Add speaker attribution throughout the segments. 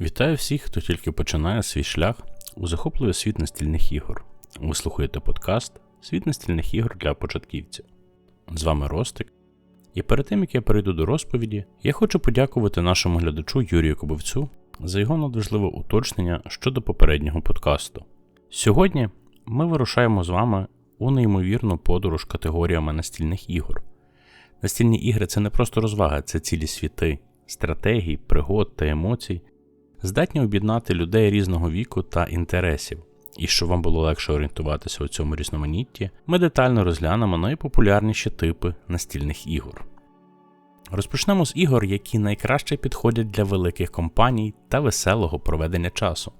Speaker 1: Вітаю всіх, хто тільки починає свій шлях у захопливий світ настільних ігор. Ви слухаєте подкаст Світ настільних ігор для початківців. З вами Ростик. І перед тим як я перейду до розповіді, я хочу подякувати нашому глядачу Юрію Кобовцю за його надважливе уточнення щодо попереднього подкасту. Сьогодні ми вирушаємо з вами у неймовірну подорож категоріями настільних ігор. Настільні ігри це не просто розвага, це цілі світи, стратегій, пригод та емоцій здатні об'єднати людей різного віку та інтересів. І щоб вам було легше орієнтуватися у цьому різноманітті, ми детально розглянемо найпопулярніші типи настільних ігор. Розпочнемо з ігор, які найкраще підходять для великих компаній та веселого проведення часу.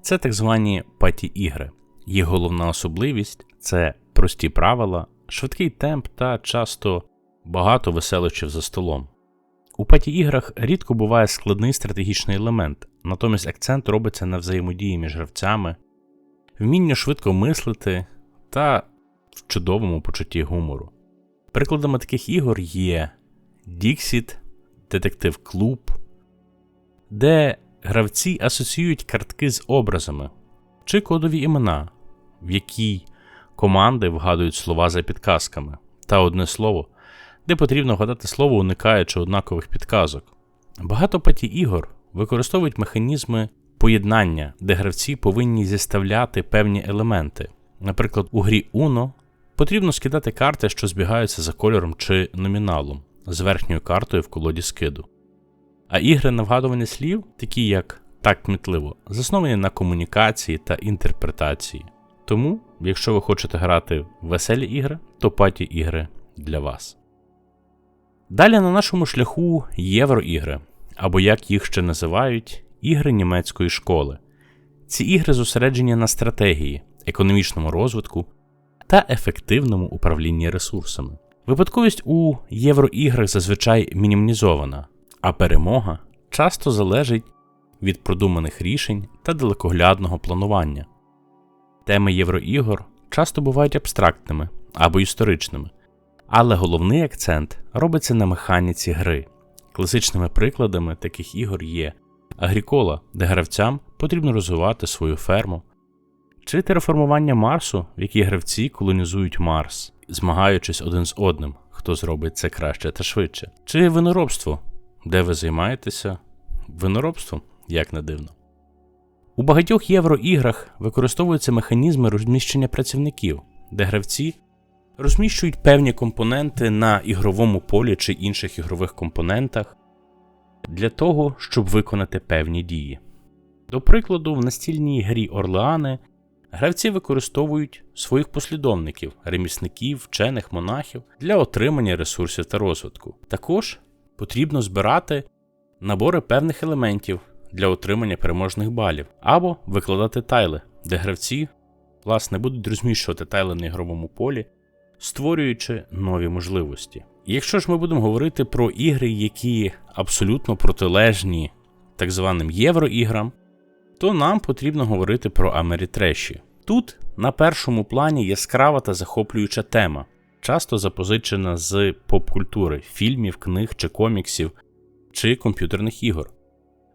Speaker 1: Це так звані паті-ігри. Їх головна особливість це прості правила, швидкий темп та часто багато веселощів за столом. У паті-іграх рідко буває складний стратегічний елемент, натомість акцент робиться на взаємодії між гравцями, вміння швидко мислити та в чудовому почутті гумору. Прикладами таких ігор є Dixit, Детектив Клуб, де гравці асоціюють картки з образами чи кодові імена, в якій команди вгадують слова за підказками, та одне слово де потрібно вгадати слово, уникаючи однакових підказок. Багато паті ігор використовують механізми поєднання, де гравці повинні зіставляти певні елементи. Наприклад, у грі Uno потрібно скидати карти, що збігаються за кольором чи номіналом з верхньою картою в колоді скиду. А ігри на вгадування слів, такі як так кмітливо, засновані на комунікації та інтерпретації. Тому, якщо ви хочете грати в веселі ігри, то паті ігри для вас. Далі на нашому шляху євроігри, або як їх ще називають, ігри німецької школи. Ці ігри зосереджені на стратегії, економічному розвитку та ефективному управлінні ресурсами. Випадковість у євроіграх зазвичай мінімізована, а перемога часто залежить від продуманих рішень та далекоглядного планування. Теми євроігор часто бувають абстрактними або історичними. Але головний акцент робиться на механіці гри. Класичними прикладами таких ігор є Агрікола, де гравцям потрібно розвивати свою ферму, чи тереформування Марсу, в якій гравці колонізують Марс, змагаючись один з одним, хто зробить це краще та швидше, чи виноробство, де ви займаєтеся виноробством, як не дивно. У багатьох євроіграх використовуються механізми розміщення працівників, де гравці розміщують певні компоненти на ігровому полі чи інших ігрових компонентах для того, щоб виконати певні дії. До прикладу, в настільній грі Орлеани гравці використовують своїх послідовників, ремісників, вчених монахів для отримання ресурсів та розвитку. Також потрібно збирати набори певних елементів для отримання переможних балів, або викладати тайли, де гравці власне будуть розміщувати тайли на ігровому полі створюючи нові можливості. якщо ж ми будемо говорити про ігри, які абсолютно протилежні так званим євроіграм, то нам потрібно говорити про Америтреші. Тут на першому плані яскрава та захоплююча тема, часто запозичена з поп-культури, фільмів, книг чи коміксів чи комп'ютерних ігор.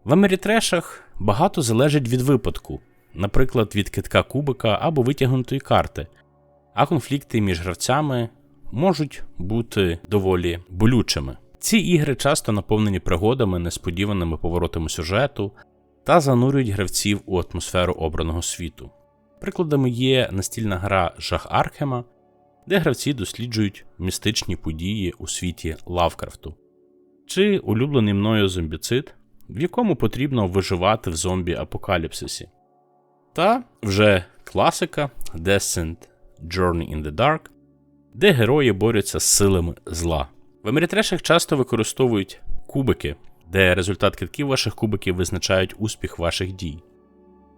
Speaker 1: В Америтрешах багато залежить від випадку, наприклад, від китка кубика або витягнутої карти а конфлікти між гравцями можуть бути доволі болючими. Ці ігри часто наповнені пригодами, несподіваними поворотами сюжету та занурюють гравців у атмосферу обраного світу. Прикладами є настільна гра Жах Архема, де гравці досліджують містичні події у світі Лавкрафту, чи улюблений мною зомбіцид, в якому потрібно виживати в зомбі-апокаліпсисі. Та вже класика Descent Journey in the Dark, де герої борються з силами зла. В Америтрешах часто використовують кубики, де результат китків ваших кубиків визначають успіх ваших дій.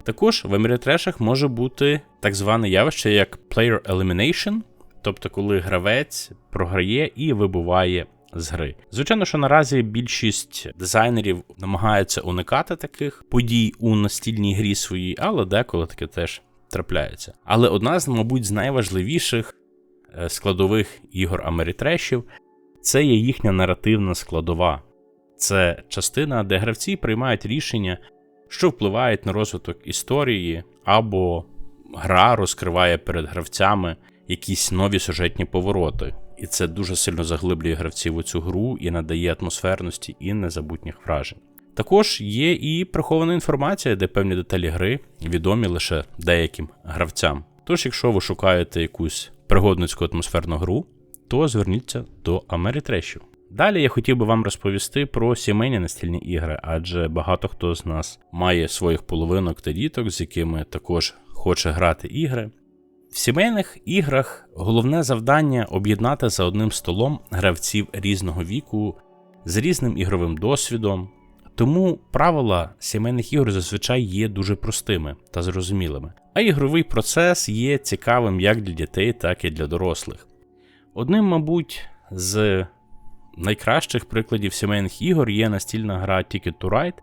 Speaker 1: Також в Америтрешах може бути так зване явище як Player Elimination, тобто коли гравець програє і вибуває з гри. Звичайно, що наразі більшість дизайнерів намагаються уникати таких подій у настільній грі своїй, але деколи таке теж трапляється. Але одна з, мабуть, з найважливіших е, складових ігор Америтрешів це є їхня наративна складова. Це частина, де гравці приймають рішення, що впливають на розвиток історії, або гра розкриває перед гравцями якісь нові сюжетні повороти. І це дуже сильно заглиблює гравців у цю гру і надає атмосферності і незабутніх вражень. Також є і прихована інформація, де певні деталі гри відомі лише деяким гравцям. Тож, якщо ви шукаєте якусь пригодницьку атмосферну гру, то зверніться до Америтрещів. Далі я хотів би вам розповісти про сімейні настільні ігри, адже багато хто з нас має своїх половинок та діток, з якими також хоче грати ігри. В сімейних іграх головне завдання об'єднати за одним столом гравців різного віку з різним ігровим досвідом. Тому правила сімейних ігор зазвичай є дуже простими та зрозумілими, а ігровий процес є цікавим як для дітей, так і для дорослих. Одним, мабуть, з найкращих прикладів сімейних ігор є настільна гра Ticket to Ride,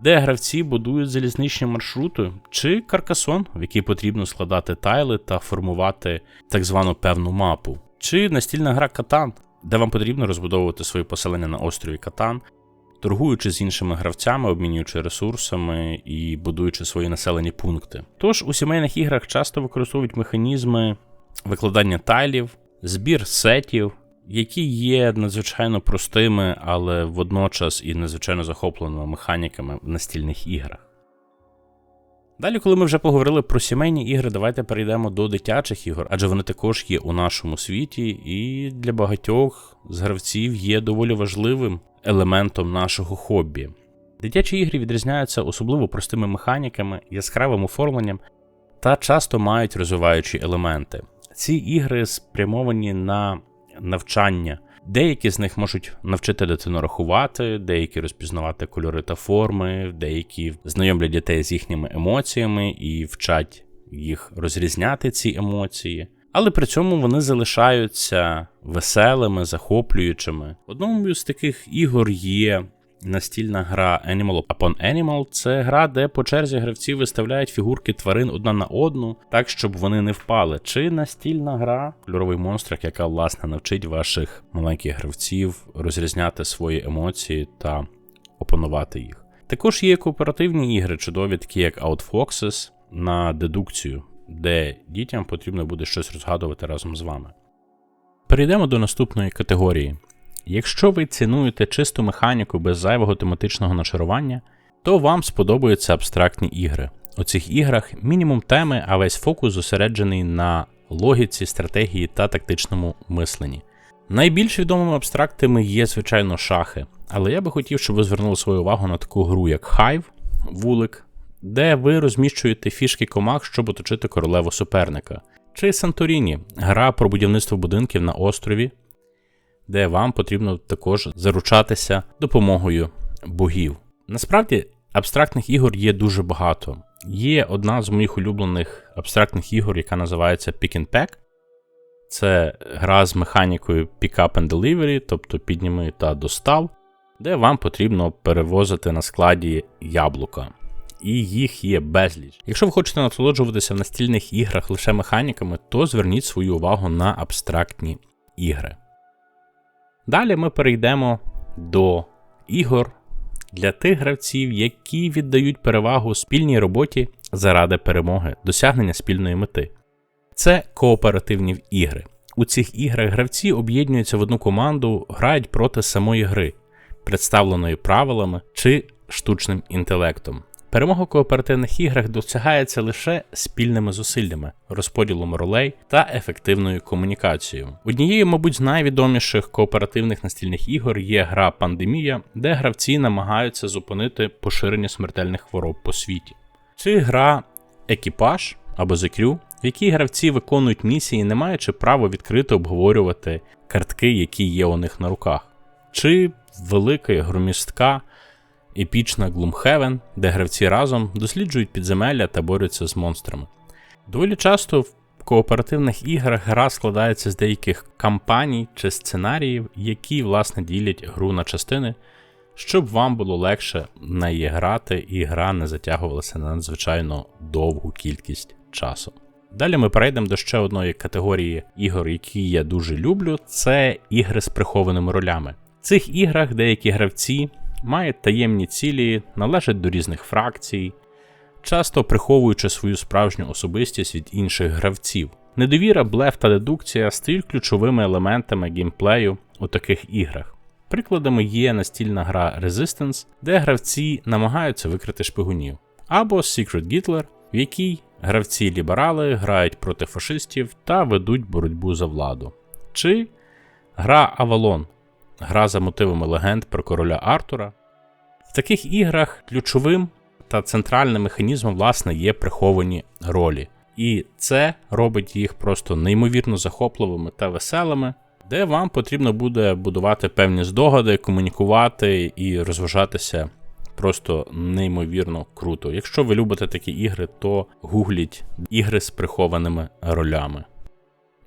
Speaker 1: де гравці будують залізничні маршрути, чи каркасон, в який потрібно складати тайли та формувати так звану певну мапу, чи настільна гра Катан, де вам потрібно розбудовувати свої поселення на острові Катан, торгуючи з іншими гравцями, обмінюючи ресурсами і будуючи свої населені пункти. Тож у сімейних іграх часто використовують механізми викладання тайлів, збір сетів, які є надзвичайно простими, але водночас і надзвичайно захопленими механіками в настільних іграх. Далі, коли ми вже поговорили про сімейні ігри, давайте перейдемо до дитячих ігор, адже вони також є у нашому світі, і для багатьох з гравців є доволі важливим елементом нашого хобі. Дитячі ігри відрізняються особливо простими механіками, яскравим оформленням та часто мають розвиваючі елементи. Ці ігри спрямовані на навчання. Деякі з них можуть навчити дитину рахувати, деякі розпізнавати кольори та форми, деякі знайомлять дітей з їхніми емоціями і вчать їх розрізняти ці емоції. Але при цьому вони залишаються веселими, захоплюючими. Одному з таких ігор є настільна гра Animal Upon Animal. Це гра, де по черзі гравці виставляють фігурки тварин одна на одну, так щоб вони не впали. Чи настільна гра кольоровий монстрик, яка власне навчить ваших маленьких гравців розрізняти свої емоції та опанувати їх. Також є кооперативні ігри, чудові, такі як Outfoxes на дедукцію, де дітям потрібно буде щось розгадувати разом з вами. Перейдемо до наступної категорії. Якщо ви цінуєте чисту механіку без зайвого тематичного нашарування, то вам сподобаються абстрактні ігри. У цих іграх мінімум теми, а весь фокус зосереджений на логіці, стратегії та тактичному мисленні. Найбільш відомими абстрактами є, звичайно, шахи, але я би хотів, щоб ви звернули свою увагу на таку гру, як Hive, вулик, де ви розміщуєте фішки комах, щоб оточити королеву суперника, чи Санторіні гра про будівництво будинків на острові, де вам потрібно також заручатися допомогою богів. Насправді, абстрактних ігор є дуже багато. Є одна з моїх улюблених абстрактних ігор, яка називається Pick and Pack. Це гра з механікою Pick Up and Delivery, тобто підніми та достав, де вам потрібно перевозити на складі яблука. І їх є безліч. Якщо ви хочете насолоджуватися в настільних іграх лише механіками, то зверніть свою увагу на абстрактні ігри. Далі ми перейдемо до ігор для тих гравців, які віддають перевагу спільній роботі заради перемоги, досягнення спільної мети. Це кооперативні ігри. У цих іграх гравці об'єднуються в одну команду, грають проти самої гри, представленої правилами чи штучним інтелектом. Перемога в кооперативних іграх досягається лише спільними зусиллями, розподілом ролей та ефективною комунікацією. Однією, мабуть, з найвідоміших кооперативних настільних ігор є гра Пандемія, де гравці намагаються зупинити поширення смертельних хвороб по світі, чи гра Екіпаж або Crew, в якій гравці виконують місії, не маючи права відкрито обговорювати картки, які є у них на руках, чи велика громістка епічна Gloomhaven, де гравці разом досліджують підземелля та борються з монстрами. Доволі часто в кооперативних іграх гра складається з деяких кампаній чи сценаріїв, які, власне, ділять гру на частини, щоб вам було легше на її грати і гра не затягувалася на надзвичайно довгу кількість часу. Далі ми перейдемо до ще одної категорії ігор, які я дуже люблю, це ігри з прихованими ролями. В цих іграх деякі гравці мають таємні цілі, належать до різних фракцій, часто приховуючи свою справжню особистість від інших гравців. Недовіра, блеф та дедукція стають ключовими елементами геймплею у таких іграх. Прикладами є настільна гра Resistance, де гравці намагаються викрити шпигунів, або Secret Hitler, в якій гравці-ліберали грають проти фашистів та ведуть боротьбу за владу. Чи гра Avalon, гра за мотивами легенд про короля Артура. В таких іграх ключовим та центральним механізмом, власне, є приховані ролі. І це робить їх просто неймовірно захопливими та веселими, де вам потрібно буде будувати певні здогади, комунікувати і розважатися просто неймовірно круто. Якщо ви любите такі ігри, то гугліть ігри з прихованими ролями.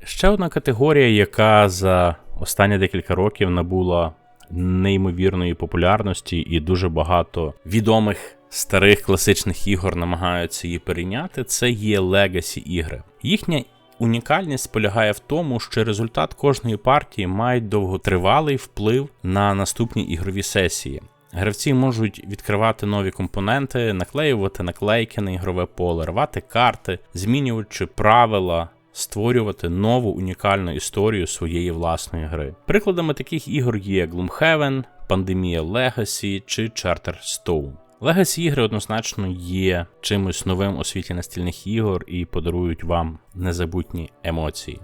Speaker 1: Ще одна категорія, яка за останні декілька років набула неймовірної популярності, і дуже багато відомих старих класичних ігор намагаються її перейняти, це є Legacy ігри. Їхня унікальність полягає в тому, що результат кожної партії має довготривалий вплив на наступні ігрові сесії. Гравці можуть відкривати нові компоненти, наклеювати наклейки на ігрове поле, рвати карти, змінюючи правила, створювати нову унікальну історію своєї власної гри. Прикладами таких ігор є Gloomhaven, Пандемія Legacy чи Charterstone. Legacy ігри однозначно є чимось новим у світі настільних ігор і подарують вам незабутні емоції.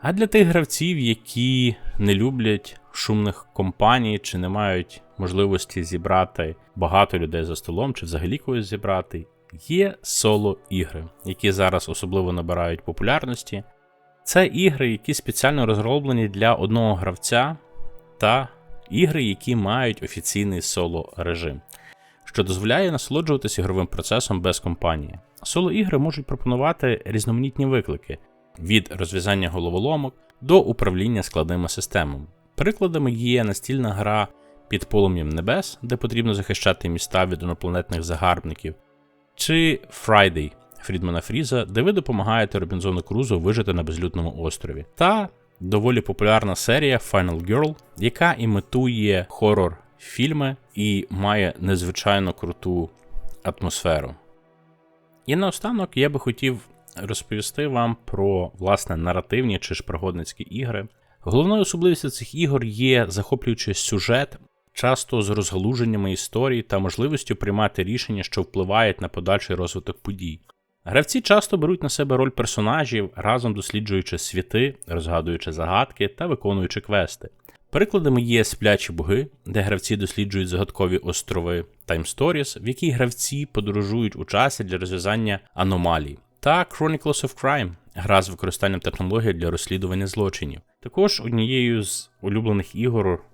Speaker 1: А для тих гравців, які не люблять шумних компаній чи не мають можливості зібрати багато людей за столом, чи взагалі когось зібрати, є соло-ігри, які зараз особливо набирають популярності. Це ігри, які спеціально розроблені для одного гравця, та ігри, які мають офіційний соло-режим, що дозволяє насолоджуватися ігровим процесом без компанії. Соло-ігри можуть пропонувати різноманітні виклики від розв'язання головоломок до управління складними системами. Прикладами є настільна гра під полум'ям небес, де потрібно захищати міста від інопланетних загарбників, чи Friday Фрідмана Фріза, де ви допомагаєте Робінзону Крузу вижити на безлюдному острові, та доволі популярна серія Final Girl, яка імітує хорор фільми і має незвичайно круту атмосферу. І наостанок я би хотів розповісти вам про власне наративні чи ж пригодницькі ігри. Головною особливістю цих ігор є захоплюючий сюжет, часто з розгалуженнями історії та можливістю приймати рішення, що впливають на подальший розвиток подій. Гравці часто беруть на себе роль персонажів, разом досліджуючи світи, розгадуючи загадки та виконуючи квести. Прикладами є сплячі боги, де гравці досліджують загадкові острови Time Stories, в якій гравці подорожують у часі для розв'язання аномалій, та Chronicles of Crime, гра з використанням технологій для розслідування злочинів. Також однією з улюблених ігор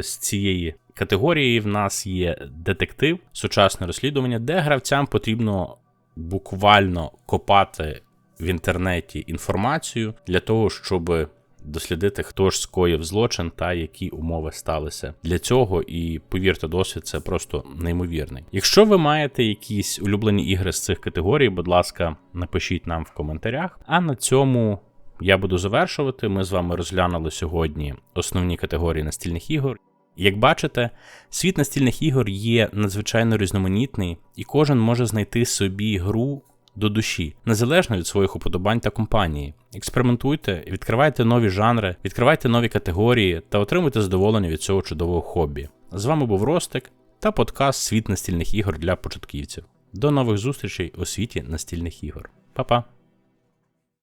Speaker 1: з цієї категорії в нас є детектив, сучасне розслідування, де гравцям потрібно буквально копати в інтернеті інформацію для того, щоб дослідити, хто ж скоїв злочин та які умови сталися для цього. І повірте, досвід це просто неймовірний. Якщо ви маєте якісь улюблені ігри з цих категорій, будь ласка, напишіть нам в коментарях. А на цьому. Я буду завершувати. Ми з вами розглянули сьогодні основні категорії настільних ігор. Як бачите, світ настільних ігор є надзвичайно різноманітний, і кожен може знайти собі гру до душі, незалежно від своїх уподобань та компанії. Експериментуйте, відкривайте нові жанри, відкривайте нові категорії та отримуйте задоволення від цього чудового хобі. З вами був Ростик та подкаст Світ настільних ігор для початківців. До нових зустрічей у світі настільних ігор. Па-па!